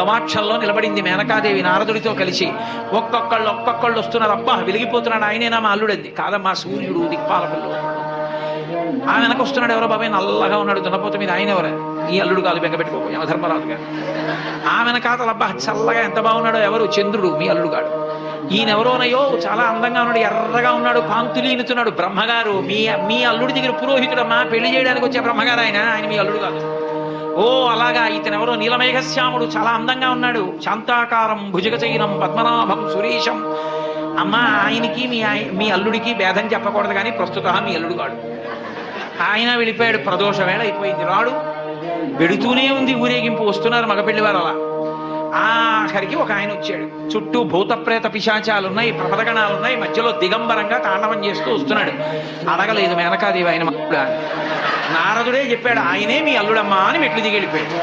గవాక్షంలో నిలబడింది మేనకాదేవి నారదుడితో కలిసి. ఒక్కొక్కళ్ళు ఒక్కొక్కళ్ళు వస్తున్నారు. అబ్బా వెలిగిపోతున్నాడు. ఆయనేనా మా అల్లుడంది? కాదమ్మా సూర్యుడు దిక్పాలకులు. ఆ వెనక వస్తున్నాడు ఎవరో బాబాయ్ నల్లగా ఉన్నాడు దున్నపోత మీద. ఆయన ఎవరు? ఈ అల్లుడు కాదు బెంగపెట్టుకోకు యమధర్మరాజు గారు. ఆ వెనకాతలు అబ్బా చల్లగా ఎంత బాగున్నాడో ఎవరు? చంద్రుడు మీ అల్లుడు గాడు ఈయనెవరోనయో చాలా అందంగా ఉన్నాడు ఎర్రగా ఉన్నాడు కాంతులీనుతున్నాడు బ్రహ్మగారు మీ మీ అల్లుడి దగ్గర పురోహితుడమ్మా పెళ్ళి చేయడానికి వచ్చే బ్రహ్మగారు ఆయన. ఆయన మీ అల్లుడు కాదు. ఓ అలాగా. ఇతను ఎవరో నీలమేఘశ్యాముడు చాలా అందంగా ఉన్నాడు. శాంతాకారం భుజగచైనం పద్మనాభం సురేశం. అమ్మ ఆయనకి మీ మీ అల్లుడికి భేదం చెప్పకూడదు కానీ ప్రస్తుత మీ అల్లుడు కాడు. ఆయన వెళ్ళిపోయాడు. ప్రదోష వేళ అయిపోయింది. రాడు. వెడుతూనే ఉంది ఊరేగింపు. వస్తున్నారు మగపెళ్ళివారు అలా. ఆఖరికి ఒక ఆయన వచ్చాడు. చుట్టూ భూతప్రేత పిశాచాలు ఉన్నాయి ప్రపదగణాలు ఉన్నాయి మధ్యలో దిగంబరంగా తాండవం చేస్తూ వస్తున్నాడు. అడగలేదు మేనకాదేవి ఆయన. నారదుడే చెప్పాడు ఆయనే మీ అల్లుడమ్మా అని మెట్లు దిగి వెళ్ళిపోయాడు.